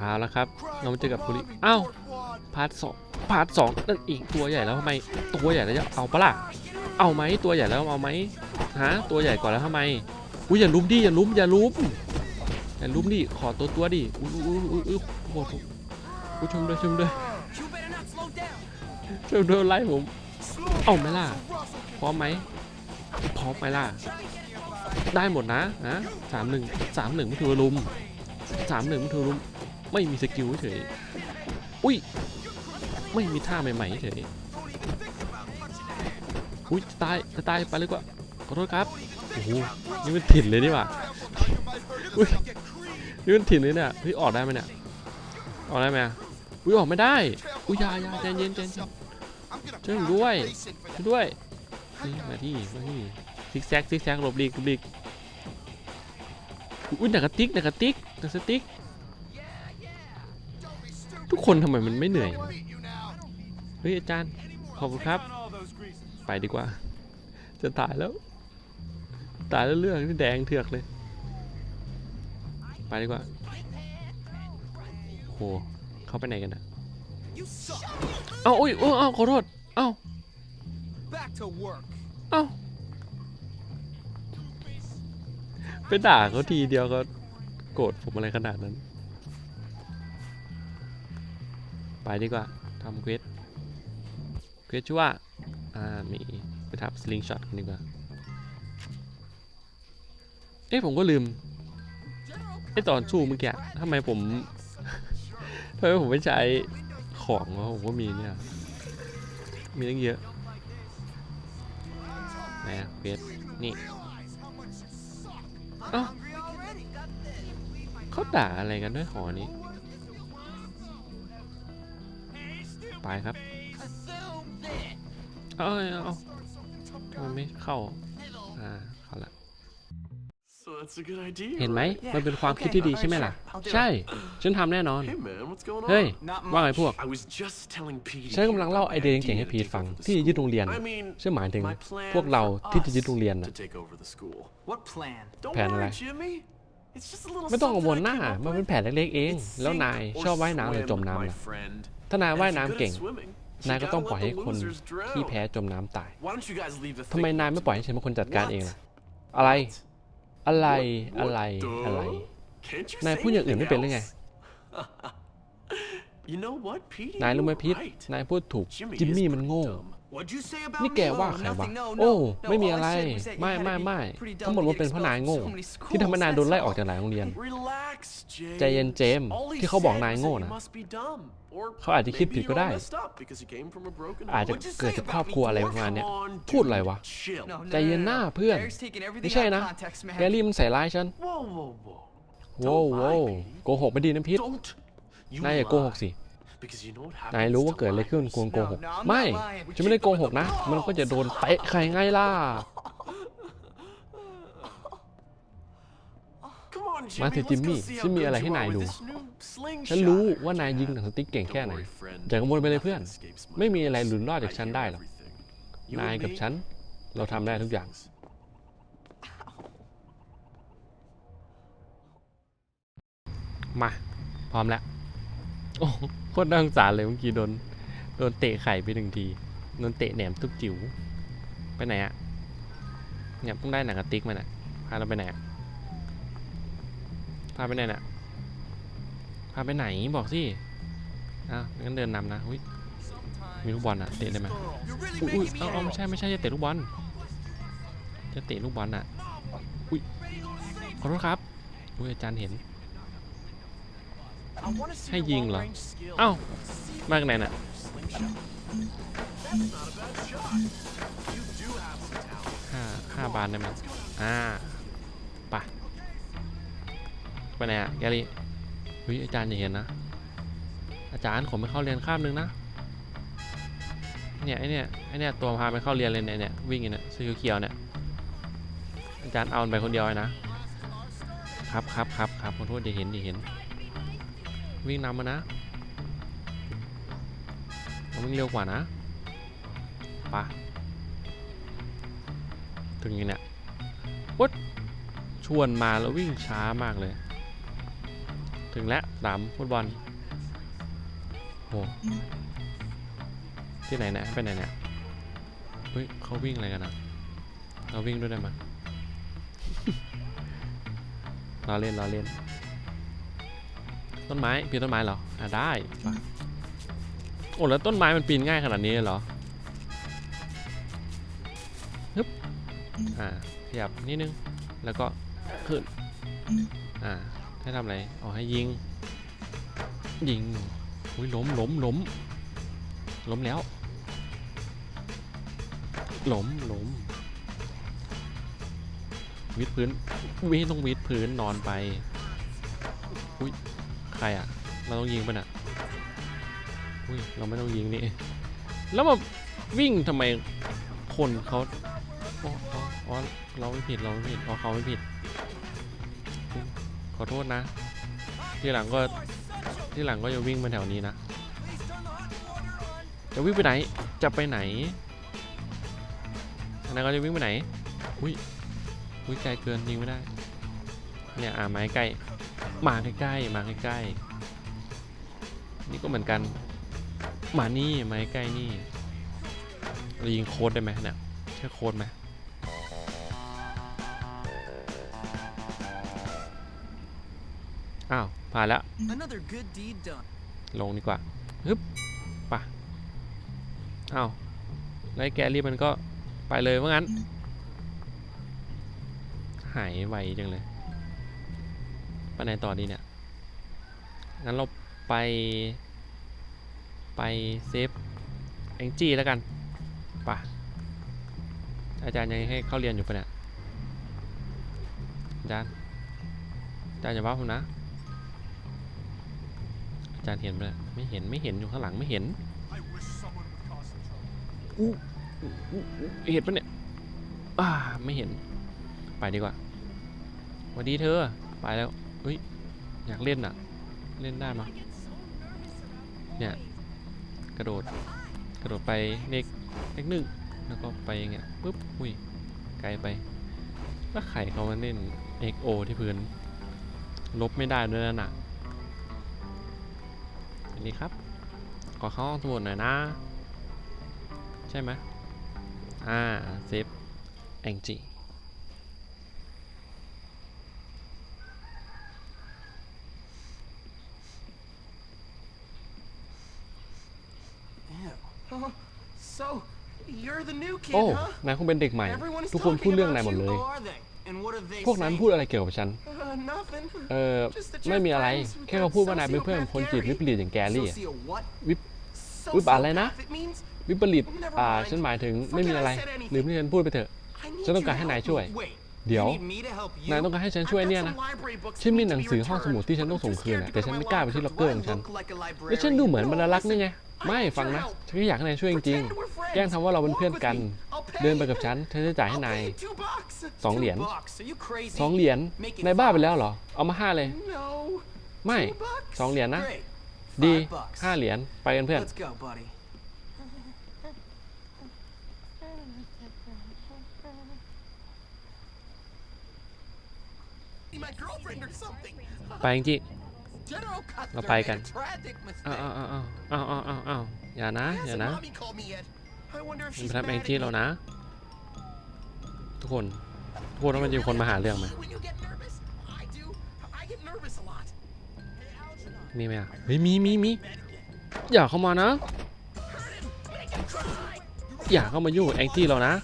เอาละครับ เรามาเจอกับคุริอ้าวพาร์ทสองพาร์ทสองนั่นอีกตัวใหญ่แล้วทำไมตัวใหญ่แล้วจะเอาปะล่ะเอาไหมตัวใหญ่แล้วเอาไหมฮะตัวใหญ่กว่าแล้วทำไมอุ้ยอย่าลุมดิอย่าลุมอย่าลุมอย่าลุมดิขอตัวตัวดิอุ้ยอุ้ยอุ้ยอุ้ยโอ้โหอุ้ยชมด้วยชมด้วยชมด้วยไล่ผมเอาไหมล่ะพร้อมไหมพร้อมไหมล่ะได้หมดนะนะสามหนึ่งสามหนึ่งไม่ถือว่าลุมสามหนึ่งไม่ถือว่าลุม ไม่มีสกิลเฉย อุ้ย ไม่มีท่าใหม่ๆเฉย อุ้ยตายจะตายไปเลยกว่าขอโทษครับ โอ้โห นี่มันถิ่นเลยนี่หว่าอุ้ย นี่มันถิ่นเลยเนี่ยเฮ้ยออกได้ไหมเนี่ย ออกได้ไหมอะอุ้ยออกไม่ได้ อุ้ยยายาใจเย็นใจเย็นช่วยด้วยช่วยด้วยนี่มาที่มาที่ซิกแซกซิกแซกหลบหลีกหลบหลีกอุ้ยหนักกระติกหนักกระติกหนักสติ๊ก ทุกคนทำไมมันไม่เหนื่อย เฮ้ยอาจารย์ ขอบคุณครับ ไปดีกว่า จะตายแล้ว ตายแล้วเรื่องที่แดงเถือกเลย ไปดีกว่าโหเขาไปไหนกันอะเอาอุ้ยเอาขอโทษ เอาเอาไปด่าเขาทีเดียวก็โกรธผมอะไรขนาดนั้น ไปดีกว่าทำเควสเควสชื่อว่า อ่า มีไปทำสลิงช็อตกันดีกว่า เอ๊ะผมก็ลืมไอตอนสู้เมื่อกี้ทำไมผมทำไมผมไม่ใช้ของวะผมก็มีเนี่ย มีตั้งเยอะไหนอะเควสนี่เขาด่าอะไรกันด้วยหอนี้ ไปครับ เอาเอาเอาทำไมไม่เข้า อ่า เข้าละ So that's a good idea. เห็นไหม right? มันเป็นความคิดที่ดีใช่ไหมล่ะ ใช่ ฉันทำแน่นอน Hey man, what's going on? เฮ้ย Not ว่าไง much. พวก I was just telling Petey. ฉันกำลังเล่าไอเดียเจ๋งๆให้พีทฟัง ที่จะยึดโรงเรียน I mean, ฉันหมายถึง my plan พวกเรา for ที่จะยึด us โรงเรียนน่ะ to take over the school. What plan? Don't Plan worry, อะไร Jimmy. It's just a little ไม่ต้องกังวล something หน้า I came up มันเป็น with. แผนเล็กๆเอง It's แล้วนาย sink ชอบ or ว่ายน้ำหรือจม swim, น้ำ my ล่ะ friend. ถ้านาย And ว่าย if you're น้ำ good เก่ง at swimming, นาย you ก็ gotta ต้อง let ปล่อยให้ the คน losers drown. ที่แพ้จมน้ำตาย Why don't you guys leave the ทำไม thinking นาย up ไม่ to ปล่อย me? ให้ฉันเป็นคนจัดการเองล่ะ What? อะไร อะไร What? อะไร What อะไร the? Can't you นาย say พูดอย่างอื่นไม่เป็นหรือไง anything else? You know what, Petey? นายรู้ไหม You're พีท right. นายพูดถูก Jimmy จิม is มี่มัน pretty โง่ dumb. What'd you say about นี่ me? แก Oh, ว่าใครวะ nothing. No, โอ้ no, no. ไม่มี All I อะไร said was that you ไม่ had to ไม่ be ไม่ pretty ทั้ง dumb หมด to มัน get เป็นเพราะนาย expelled โง่ from so many ที่ทำให้ schools, นายโดนไล่ that's ออก all. จากหลายโรงเรียน Relax, Jay. ใจเย็นเจมส์ All he ที่เขาบอก said นาย was โง่ that you นะ must be dumb. Or เขาอาจจะคิด maybe ผิด you're ก็ all ได้ messed up because you came from a broken อาจจะ home. What'd you เกิด say จาก about ครอบ me? ครัวอะไรประมาณ Come เนี้ย on, พูดอะไร dude. วะ Chill. No, no, ใจเย็น no, หน้า no. เพื่อน Gary's taking ไม่ everything ใช่ out of นะ context, man. แกรี่มันใส่ร้ายฉัน Whoa, whoa, whoa. โว้ว Don't โว้ lie, ว Petey. โกหกไม่ดีนะพีท Don't you นายอย่าโกหก lie. สิ Because you know what นาย happens รู้ว่า to เกิดอะไรขึ้น liars. ควรโกหก No, no, I'm not ไม่ lying. ฉันไม่ได้โกหกนะ มันก็จะโดนเตะใครไงล่ะ Come on, มา Jimmy. สิ Let's จิม go มี่ see ฉัน how มี good อะไร you ให้นาย are ดู with this new slingshot. ฉันรู้ว่านายยิงหนังสติ๊กเก่งแค่ไหน Don't worry, friend. อย่ากังวลไปเลยเพื่อน Nothing escapes my ไม่มีอะไร eyes. หลุดรอดจาก I ฉัน hear ได้หรอก everything. You นาย and กับ me, ฉัน เราทำได้ทุกอย่างมา พร้อมแล้ว โอ้โคตรน่าสงสารเลยเมื่อกี้โดนโดนเตะไข่ไปหนึ่งทีโดนเตะแหนมทุกจิ๋วไปไหนอะเนี่ยเพิ่งได้หนังกระติกมาน่ะพาเราไปไหนอะพาไปไหนน่ะพาไปไหนบอกสิอ้างั้นเดินนำนะอุ้ยมีลูกบอลอะเตะได้ไหมอุ้ยเอาเอาไม่ใช่ไม่ใช่จะเตะลูกบอลจะเตะลูกบอลอะอุ้ยขอโทษครับอุ้ยอาจารย์เห็น ให้ your ยิงเหรอ long-range skills. เอ้ามาจากไหนน่ะ Slingshot. That's not a bad shot. You do have some talent. ห้าห้าบานได้ไหมอ่าไปไปไหนอะแกลี่เฮ้ยอาจารย์อย่าเห็นนะ อาจารย์ผมไปเข้าเรียนข้ามนึงนะ เนี่ยไอเนี่ยไอเนี่ยตัวพาไปเข้าเรียนเลยเนี่ยเนี่ยวิ่งอยู่เนี่ยสีเขียวๆเนี่ย อาจารย์เอามันไปคนเดียวเลยนะ ครับครับครับครับขอโทษอย่าเห็นอย่าเห็น วิ่งนำมานะเราวิ่งเร็วกว่านะไปะถึงยังเนี่ยวัดชวนมาแล้ววิ่งช้ามากเลย ถึงแล้วสามฟุตบอลโหที่ไหนเนี่ยไปไหนเนี่ยเฮ้ยเขาวิ่งอะไรกันอะเราวิ่งด้วยได้ไหมเราเล่นเราเล่น ต้นไม้ปีนต้นไม้เหรอ อะได้ไปโอ้แล้วต้นไม้มันปีนง่ายขนาดนี้เลยเหรอฮึบอ่าขยับนิดนึง แล้วก็ขึ้น อ่า ให้ทำอะไรอ๋อให้ยิง ยิงอุ้ยล้มล้มล้มล้มแล้วล้มล้มวิดพื้นวิต้องวิดพื้นนอนไปอุ้ย ใครอะ เราต้องยิงปะน่ะอุ้ยเราไม่ต้องยิงนี่แล้วมาวิ่งทำไมคนเขาอ๋ออ๋อเราไม่ผิดเราไม่ผิดเพราะเขาไม่ผิด ขอโทษนะ ทีหลังก็ที่หลังก็จะวิ่งมาแถวนี้นะ จะวิ่งไปไหน จะไปไหนอันนั้นก็จะวิ่งไปไหน อุ้ย อุ้ยไกลเกินยิงไม่ได้ เนี่ยอ่าไม้ใกล้ มาใกล้ๆมาใกล้ๆนี่ก็เหมือนกันมานี่มาใกล้ๆนี่เรายิงโค้ดได้ไหมเนี่ยใช่โค้ดไหมอ้าวผ่านแล้ว Another good deed done. ลงดีกว่าฮึบปะอ้าวแล้วไอ้แกรี่มันก็ไปเลยว่างั้น หายไวจังเลย ไปไหนต่อดีเนี่ย งั้นเราไป ไปเซฟแองจี้แล้วกันปะอาจารย์ยังให้เข้าเรียนอยู่ปะเนี่ย อาจารย์ อาจารย์อย่าว่าผมนะ อาจารย์เห็นไหมเนี่ยไม่เห็นไม่เห็นอยู่ข้างหลังไม่เห็นอู้อู้อู้เห็นปะเนี่ยอ่าไม่เห็น ไปดีกว่าสวัสดีเธอ ไปแล้ว เฮ้ย อยากเล่นอะเล่นได้มะเนี่ย กระโดด กระโดดไปเลขเลขหนึ่งแล้วก็ไปอย่างเงี้ยปุ๊บอุ้ย ไกลไปแล้วไข่เขามาเล่น XO ที่พื้น ลบไม่ได้ด้วยนะน่ะอันนี้ครับ ขอเข้าห้องสมุดหน่อยนะ ใช่ไหมอ่า เซฟ แองจี Ew. Oh, so you're the new kid, โอ้ huh? นายคงเป็นเด็กใหม่ Everyone is ทุกคนพูด talking เรื่องนา about ยหมด you. เลย Who are they? And what have they พวกนั้น say? พูดอะไรเกี่ยวกับฉัน Uh, nothing. เออ Just that ไม่ you're มีอะไร friends with แค่เขาพูดว่านายเป็นเพื่อน sociopath คนจีบ Gary. วิปริตอย่างแกรี่อะ Socio what? วิปวิปอะไรนะ Sociopath, it means วิปริต Never อ่า mind. ฉันหมายถึงไม่มีอะไร Forget I said anything. ลืมที่ฉันพูดไปเถอะ I need ฉันต้อง your การให้นาย help. ช่วย Wait, เดี๋ยว you need me to help you? นายต้องการให้ฉัน I've ช่วย got เนี่ย some นะ library books ฉัน that มี need ห to นัง be สือห้องส returned. มุดที่ฉัน But ต้อง I'm ส่ง too คืน scared อะ to แต่ put ฉัน them ไม่ in กล้า my ไปที่ locker. ล็อกเกอร์ Do ของ I ฉัน look like a แล้วฉัน librarian? ดูเหมือน No, บรรลักษ์ listen, นี่ไง ไม่ I need ฟัง your นะ help. ฉันแค่อยากให้นายช่วยจริง Pretend we're ๆ friends. แกล้งทำว่าเราเป็น Walk เพื่อน with กัน me. I'll pay. เดินไปกับฉันฉันจะจ่ายให้ I'll นาย pay two bucks. สองเหรียญ Two bucks. Are you crazy? สองเหรียญนายบ้าไปแล้วเหรอ เอามาห้าเลย No. ไม่ Two bucks? สองเหรียญนะ Great. ดี Five bucks. ห้าเหรียญไปกันเพื่อน Let's go, buddy. My girlfriend or something. ไปจริง General Cuthbert bye, made Ken. a tragic ๆอ้าว mistake. อ้าวอ้าวอ้าวอ้าวอ้าวอ้าวอย่านะอย่า Hasn't นะ mommy called me yet? I wonder if มัน she's ไปทำแอง mad จี้ at เรา me. นะ ทุกคนทุกคนว่ามันจะมีคนมาหาเรื่องไหม When you get nervous, I do. I get nervous a lot. Hey, Algernon. มีไหมอะเฮ้ยมีมีมีอย่าเข้ามานะ Make him cry. อย่าเข้ามายุ่งกับแองจี้เรานะ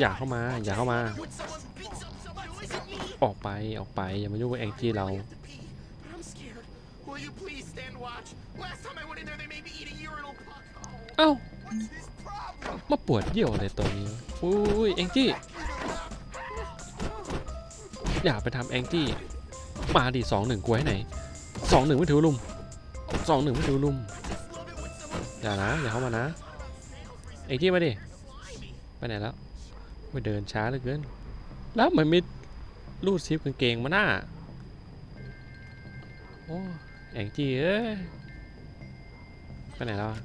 อย่าเข้ามา อย่าเข้ามา When someone beats up someone who isn't me. ออกไปออกไปอย่ามายุ่งกับแองจี้เรา I have to pee, but I'm scared. Will you please stand watch? Last time I went in there, they made me eat a urinal puck. Oh, เอ้า what's his problem? มาปวดเยี่ยวอะไรตัวนี้อุ้ยแองจี้ อย่าไปทำแองจี้ มาดิสองหนึ่งกลัวให้ไหนสองหนึ่งไม่ถือว่าลุมสองหนึ่งไม่ถือว่าลุม Love it when someone อย่านะ อย่าเข้ามานะแองจี้มาดิ ไปไหนแล้วไม่เดินช้าเหลือเกิน แล้วมันไม่รูดซิปกางเกงมาหน้า โอ้ แองจี้เอ้ยไปไหนแล้วอะ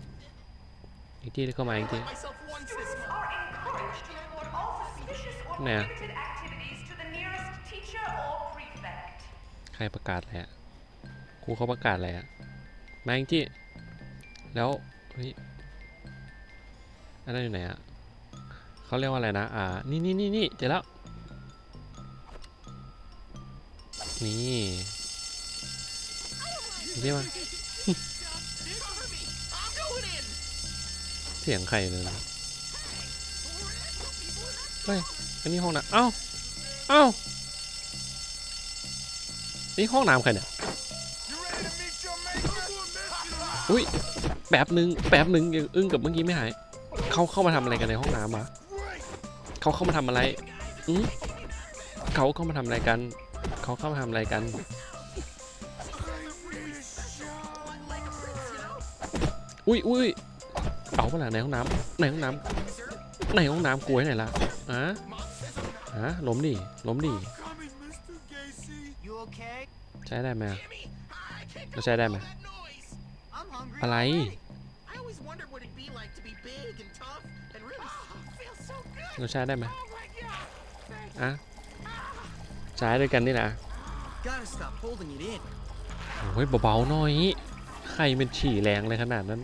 แองจี้เข้ามาแองจี้ myself once this Students month. are encouraged to report all suspicious or Nè. prohibited activities to the nearest teacher or prefect. ใครประกาศอะไรอะครูเขาประกาศอะไรอะมาจริงๆแล้วเฮ้ยอันนั้นอยู่ไหนอะเขาเรียกว่าอะไรนะ อ่า นี่นี่นี่นี่เจอแล้ว นี่ นี่มา Cover me! I'm going in! เสียงใครเลยนะเฮ้ย อันนี้ห้องน้ำเอ้า เอ้า นี่ห้องน้ำใครเนี่ย อุ้ย แป๊บหนึ่งแป๊บหนึ่งยังอึ้งกับเมื่อกี้ไม่หาย เขาเข้ามาทำอะไรกันในห้องน้ำวะเขาเข้ามาทำอะไรอือเขาเข้ามาทำอะไรกัน เขาเข้ามาทำอะไรกัน อุ้ยอุ้ยเอาเปล่าในห้องน้ำในห้องน้ำในห้องน้ำกลัวไหนล่ะอะฮะล้มดิล้มดิ You okay? ใช้ได้ไหมอะ Jimmy! I can't เราใช้ได้ไหม that noise! I'm hungry. อะไร I always wondered what it'd be like to be big and tough and really feel so good! เราใช้ได้ไหม Oh my god! อะใช้ด้วยกันนี่นะ Gotta stop holding it in. โอ้ยเบาๆหน่อย ใครเป็นฉี่แรงเลยขนาดนั้น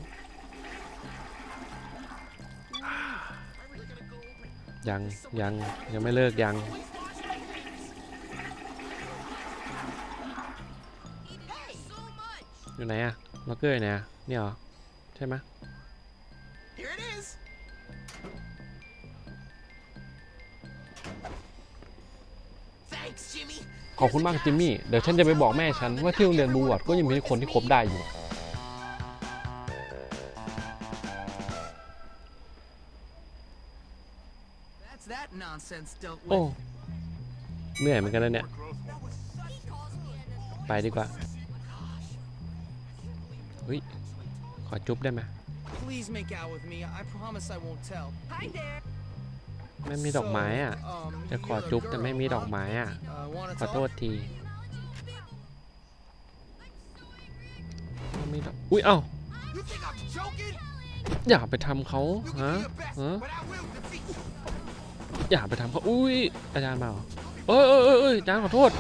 ยังยังยังไม่เลิกยัง อยู่ไหนอะล็อกเกอร์อยู่ไหนอะเนี่ยเหรอ ใช่ไหม Here it is! Thanks, Jimmy! ขอบคุณมากจิมมี่ เดี๋ยวฉันจะไปบอกแม่ฉันว่าที่โรงเรียนบูวอร์ดก็ยังมีคนที่คบได้อยู่ โอ้ with. เหนื่อยเหมือนกันนะเนี่ย ไปดีกว่า เฮ้ย ขอจุ๊บได้ไหม Please make out with me. I promise I won't tell. Hi there. ไม่มีดอกไม้อะ So, um, จะขอ you're a จุ๊บแต่ girl, ไม่มีดอก huh? ไม้อะ Uh, wanna ขอโทษ talk? ทีไม่มีดอกอุ้ยเอ้า You think I'm joking? อย่าไปทำเขา You ฮะ can be the best, ฮะ อย่าไปทำเขาอุ้ยอาจารย์มาเหรอเอ้ยเอ้ยเอ้ยเอ้ยอาจารย์ขอโทษ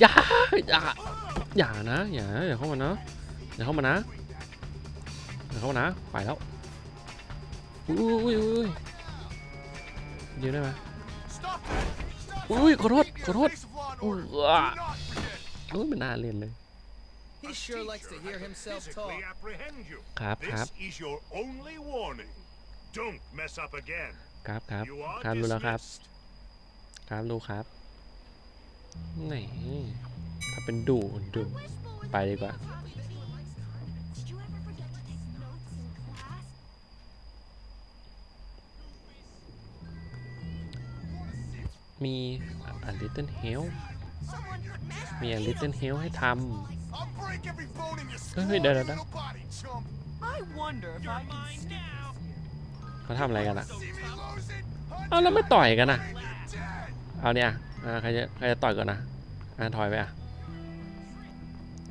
อย่าอย่าอย่านะอย่าอย่าเข้ามานะอย่าเข้ามานะอย่าเข้ามานะไปแล้วอุ้ยอุ้ยอุ้ยอุ้ยยืนได้ไหม Stop that! Stop อุ้ยขอโทษขอโทษ Face of law and อุ้ย order. อะ Do not forget. อุ้ยไม่น่าเรียนเลย He sure likes to hear himself talk. physically apprehend you. ครับครับ ครับครับครับรู้แล้วครับ ครับรู้ครับไหนถ้าเป็นดูดูไปดีกว่ามี a little กเฮลมี a little กเฮลให้ทำเฮ้ยเดี๋ยวเดี๋ยว เขาทำอะไรกันอะเอาแล้วไม่ต่อยกันอะ เอาเนี่ยอ่าใครจะใครจะต่อยก่อนนะอ่าถอยไปอะ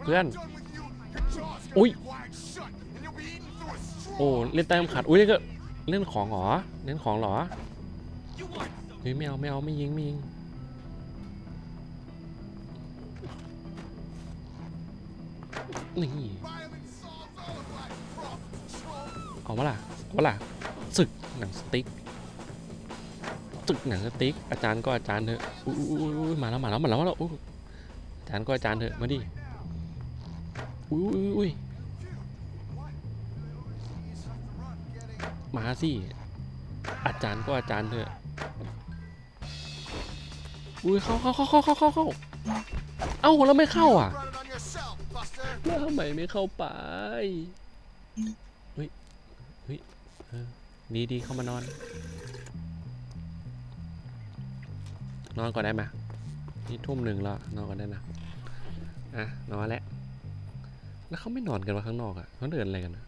เพื่อน อุ้ย โอ้เล่นแต้มขาดอุ้ยก็เล่นของหรอเล่นของหรอเฮ้ยไม่เอาไม่เอาไม่ยิงไม่ยิงนี่เอามาล่ะเอามาล่ะ หนังสติ๊กศึกหนังสติ๊กอาจารย์ก็อาจารย์เถอะอุ้อุ้มาแล้วมาแล้วมาแล้วมาแล้วอุ้อาจารย์ก็อาจารย์เถอะมาดิอุ้ยอุ้ยอุ้มาสิอาจารย์ก็อาจารย์เถอะอุ้ยเข้าเข้าเข้าเข้าเข้าเข้าเข้าเอ้าแล้วไม่เข้าอะแล้วทำไมไม่เข้าไปเฮ้ยเฮ้ยเออ ดีดีเข้ามานอน นอนก่อนได้ไหมนี่ทุ่มหนึ่งแล้วนอนก่อนได้นะอะนอนแล้วแล้วเขาไม่นอนกันวะข้างนอกอะเขาเดินอะไรกันนะ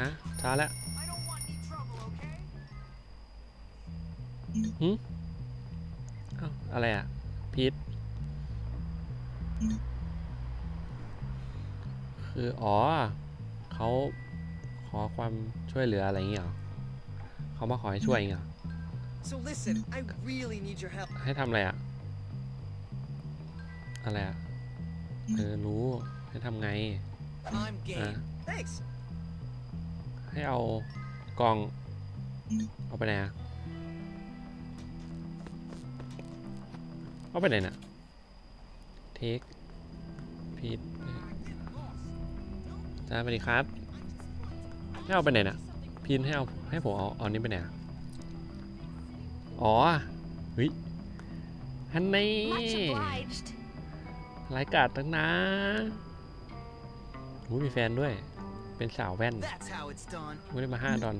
นะช้าแล้วหืมอ้าอะไรอะพีทคือ อ๋อเขา ขอความช่วยเหลืออะไรอย่างเงี้ยเหรอเขามาขอให้ช่วยอย่างเงี้ย So listen, I really need your help. ให้ทำอะไรอะอะไรอะเออรู้ให้ทำไง I'm game. ให้เอากล่อง เอาไปไหนอะเอาไปไหนน่ะเทคผิดจ้าสวัสดีครับ ให้เอาไปไหนน่ะพินให้เอาให้ผมเอาเอานี้ไปไหนอะอ๋อเฮ้ยฮันนี่ Much obliged. รายการตั้งนะหูมีแฟนด้วย เป็นสาวแว่น That's how it's done. ไม่ได้มาห้าดอน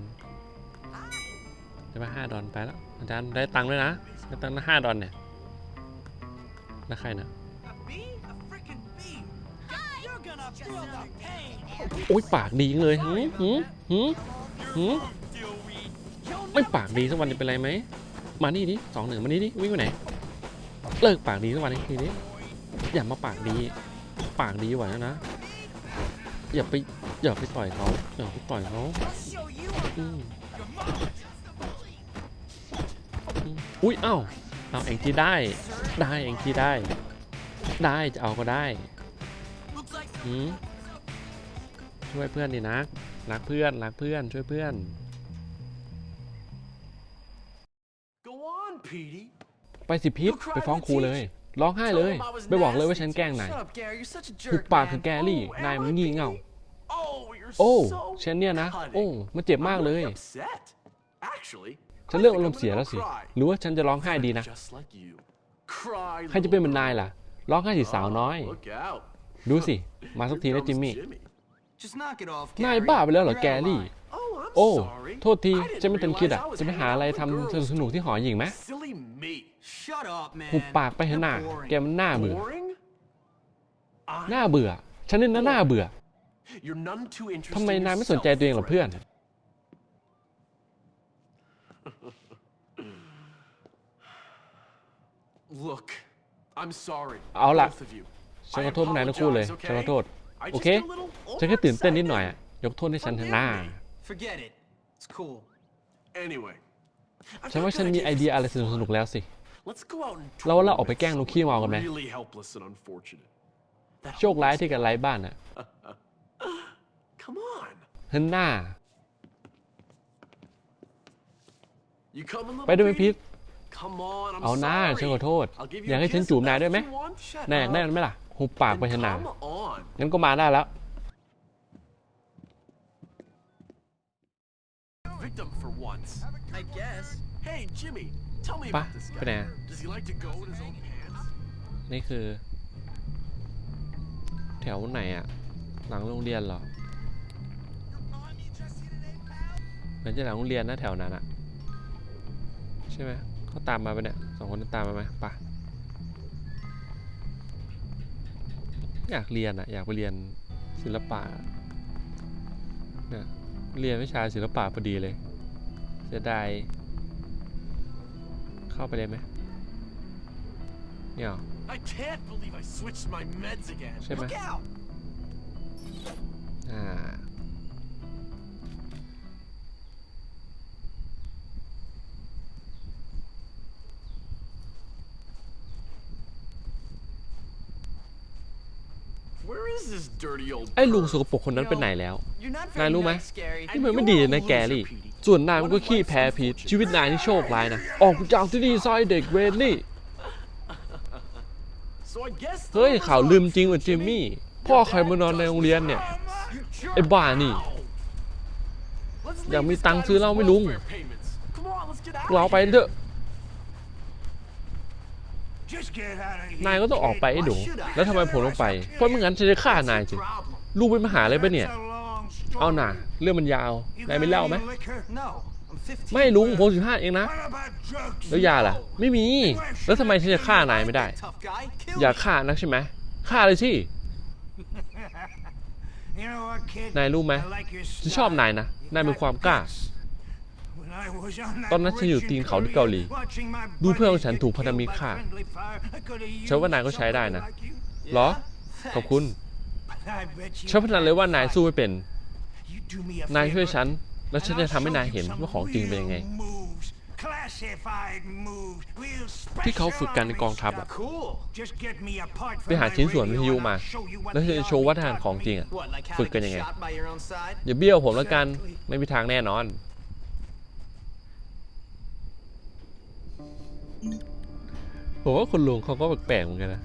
ได้มาห้าดอนไปแล้วอาจารย์ได้ตังค์ด้วยนะได้ตังค์นะห้าดอนเนี่ยแล้วใครน่ะ โอ๊ยปากดีจังเลยหืมหืมหืมหืมไม่ปากดีสักวันจะเป็นไรไหมมานี่ดิสองหนึ่งมานี่ดิวิ่งไปไหนเลิกปากดีสักวันทีนี้อย่ามาปากดี ปากดีกว่านะนะอย่าไปอย่าไปต่อยเขาอย่าไปต่อยเขาอุ้ยเอ้าเอาเองที่ได้ ได้เองที่ได้ ได้จะเอาก็ได้ หืมช่วยเพื่อนดินะ รักเพื่อน รักเพื่อน ช่วยเพื่อน Go on, Petey. ไปสิพิษไปฟ้องครูเลย ร้องไห้เลย ไปบอกเลยว่าฉันแกล้งนาย Shut up, Gary. You're such a หุบ jerk, ปากคือ man. แกรี่ Oh, นายมัน am I งี่เง่า Petey? Oh, you're โอ้ so ฉันเนี่ยนะ cutting. โอ้ มันเจ็บมากเลย I'm really upset. Actually, ฉัน I เริ่ม think อา I'm รมณ์เสีย gonna แล้วสิ cry. หรือว่าฉันจะร้องไห้ดีนะ Just like you. Cry, ใครจะเป็นเหมือน little นายล่ะ ร้องไห้สิสาวน้อย Oh, Look out. ดูสิ มาสัก Here ทีนะ comes จิมมี่ Jimmy. Just knock it off. นาย Gary. บ้าไปแล้วเหรอ You're แก out of รี่ line. Oh, I'm โอ้ sorry. โทษที I didn't ฉันไม่ทันคิด realize อะ I was จะไปหา hanging อะไร out with ทำ girls. สนุกๆที่หอหญิงไหม Silly me. Shut up, man. หุบปากไปเถอะหน้า You're boring. แกมันน่าเบื่อ Boring? I- น่าเบื่อ ฉันนี่น่าน่าเบื่อ You're none too interesting ทำไมนายไม่สนใจ yourself, ตัวเองเหรอเพื่อน friend. Look, I'm sorry. เอาล่ะ both of you. ฉันขอโทษพวกนายทั้งคู่เลยฉันขอโทษ I โอ just เค get a little ฉันแค่ตื่นเต้นนิดหน่อย overexcited. อะยกโทษให้ฉันเถอะหน้า Forget it. It's cool. Anyway. I've ฉันว่า got ฉัน good มี ideas ไอเดีย for อะไร this สนุกๆแล้วสิ Let's go out and เราเราออกไปแกล้งลูกขี้เมากันไหม really helpless and unfortunate. That โชคร้ายที่กันไร้บ้านอะ Come on. เฮ้ยหน้า You coming, little ไปด้วยไหม Pete? พีท Come on, I'm เอาหน้า sorry. ฉันขอโทษ I'll give อยาก a ให้ฉัน kiss จูบ if นาย that's ด้วยไหม what you want. Shut นายอยากได้ up. มันไหมล่ะ หุบปากไป Then เถอะหนา come on. งั้นก็มาได้แล้ว Victim for once. I guess. Hey, Jimmy, tell me ไป about this ไปไหน guy. อะ Does he like to go in his own pants? นี่คือ แถวไหนอะ หลังโรงเรียนเหรอเหมือนจะหลังโรงเรียนนะแถวนั้นอะ ใช่ไหมเขาตามมาไปะเนี่ยสองคนนั้นตามมาไหมไปะ อยากเรียนอะอยากไปเรียนศิลปะเนี่ยเรียนวิชาศิลปะพอดีเลยเสียดายเข้าไปเลยไหมเนี่ยเหรอ I can't believe I switched my meds again. ใช่ไหม Look out. อ่า ไอ้ลุงสกปรกคนนั้นไปไหนแล้ว นายรู้ไหมที่มันไม่ดีเลยนะแกรี่ ส่วนนายมันก็ขี้แพ้พีชชีวิตนายนี่โชคร้ายนะ ออกจากที่นี่ซอยเด็กเวรนี่ เฮ้ยข่าวลืมจริงว่ะจิมมี่ พ่อใครมานอนในโรงเรียนเนี่ย ไอ้บ้านี่ อยากมีตังค์ซื้อเหล้าไม่ลุง เราไปเถอะ Just get out of here. นายก็ต้องออกไปไอ้หนู Why should I? แล้วทำไมผมต้องไป เพราะไม่งั้นฉันจะฆ่านายจริงลูกเป็นมหาอะไรปะเนี่ย That's a long story. เอาหน่าเรื่องมันยาว You นายไม่ got เล่าไหม any liquor? No, I'm 15. ไม่ลุงผมสิบห้าเองนะ What about drugs? แล้วยาล่ะ ไม่มี แล้วทำไมฉันจะฆ่านายไม่ได้ Tough guy. Kill อยาก me. ฆ่านักใช่ไหมฆ่าเลยสิ You know what, kid? นายรู้ไหม I like your ฉันชอบ style. นายนะ นายมีความกล้า When I was on that ตอนนั้นฉันอยู่ตีนเขาที่เกาหลี ดูเพื่อนของฉันถูกพันธมิตรฆ่าฉันว่านายก็ใช้ได้นะหรอ ขอบคุณฉันพนันเลยว่านายสู้ไม่เป็น นายช่วยฉัน แล้วฉันจะทำให้นายเห็นว่าของจริงเป็นยังไง ที่เขาฝึกกันในกองทัพอะไปหาชิ้นส่วนวิทยุมา แล้วจะโชว์วัฒนธรรมของจริงอะฝึกกันยังไง อย่าเบี้ยวผมแล้วกัน ไม่มีทางแน่นอน ผมว่าคุณลุงเขาก็แปลกๆเหมือนกันนะ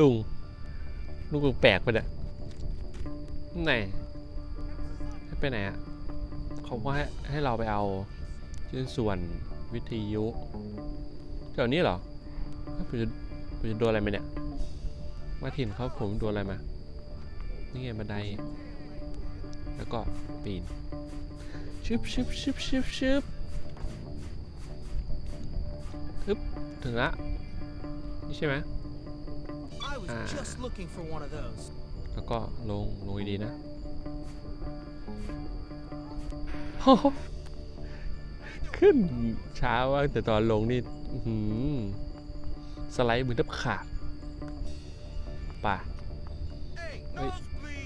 ลุงลุงแปลกๆไปเนี่ยไหนไปไหนอะเขาว่าให้ให้เราไปเอาชิ้นส่วนวิทยุแถวนี้เหรอเฮ้ยผมจะผมจะโดนอะไรมาเนี่ยมาถิ่นเขาผมโดนอะไรมา นี่ไงบันได แล้วก็ปีนชึบชึบชึบชึบชึบ ถึงละ นี่ใช่ไหม I was Ah. just looking for one of those. แล้วก็ลง ลงดีนะโอขึ้นช้ามาแต่ตอนลงนี่หือสไลด์มือแทบขาดป่ะ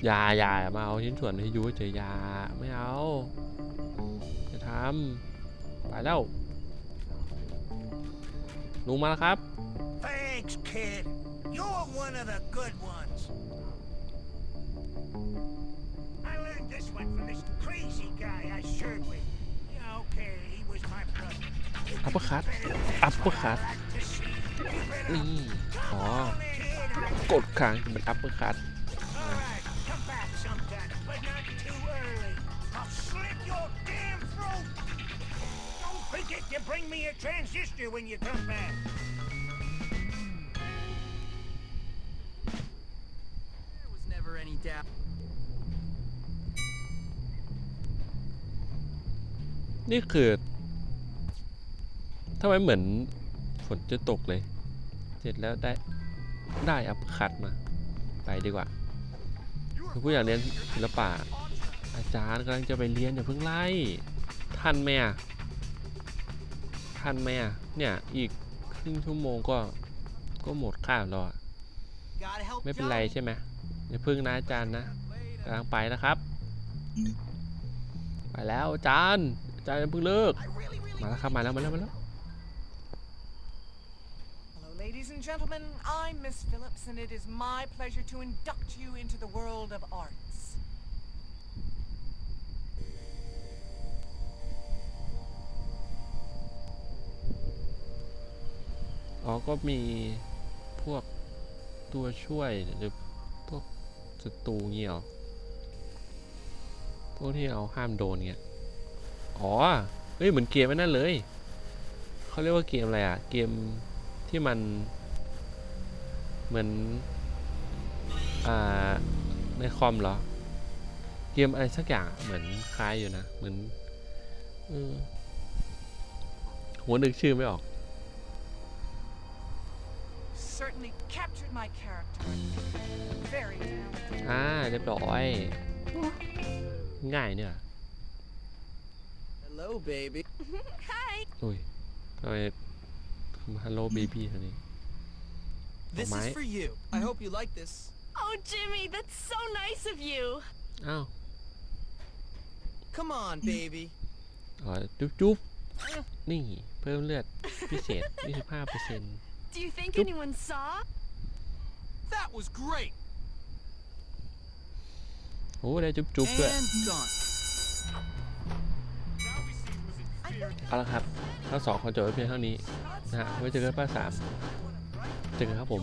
ยายายามาเอาชิ้นส่วนที่ยูเฉยอยาไม่เอา จะทำไปแล้ว ลุงมาแล้วครับ Thanks, kid. You're one of the good ones. I learned this one from this crazy guy I served with. Yeah, okay, he was my brother. อัปเปอร์คัตอัปเปอร์คัต To see. You better นี่อ๋อ come ahead. กดค้างจะเป็นอัปเปอร์คัต forget to bring me a transistor when you come back. There was never any doubt. นี่คือทำไมเหมือนฝนจะตกเลย เสร็จแล้วได้ได้อัปเปอร์คัตมา ไปดีกว่าคือผู้อยากเรียนศิลปะอาจารย์กำลังจะไปเรียนอย่าเพิ่งไล่ ทันไหมอะ ทันไหมอะ เนี่ยอีกครึ่งชั่วโมงก็ก็หมดค่าแล้วอะ Gotta help ไม่เป็นไรใช่ไหมอย่าพึ่งนะอาจารย์นะกำลังไปนะครับ ไปแล้วอาจารย์อาจารย์อย่าเพิ่งเลิก I really, really มาแล้วครับมาแล้วมาแล้วมาแล้ว Hello, ladies and gentlemen. I'm Miss Phillips, and it is my pleasure to induct you into the world of arts. อ๋อก็มีพวกตัวช่วยหรือพวกศัตรูเงี้ยหรอพวกที่เราห้ามโดนเงี้ย อ๋อ เฮ้ยเหมือนเกมไอ้นั่นเลย เขาเรียกว่าเกมอะไรอะเกมที่มันเหมือน อ่า ในคอมเหรอ เกมอะไรสักอย่างเหมือนคล้ายอยู่นะ เหมือนอหัวนึกชื่อไม่ออก Certainly captured my character. Very talented. อ่าเรียบร้อย ง่ายเนี่ย Hello, baby. Hi. อุ้ยทำไมฮัลโหลเบบี้ท่านี้ This Alright. is for you. I hope you like this. Oh, Jimmy, that's so nice of you. อ้าว Come on, baby. อ๋อจุ๊บจุ๊บนี่ เพิ่มเลือดพิเศษ 25เปอร์เซ็นต์ Do you think anyone saw? That was great. โอ้ได้จุ๊บจุด้วยเอาละครับทั้งสองคนจบไว้เพียงเท่านี้นะฮะไว้เจอกันป้าสามเจอกันครับผม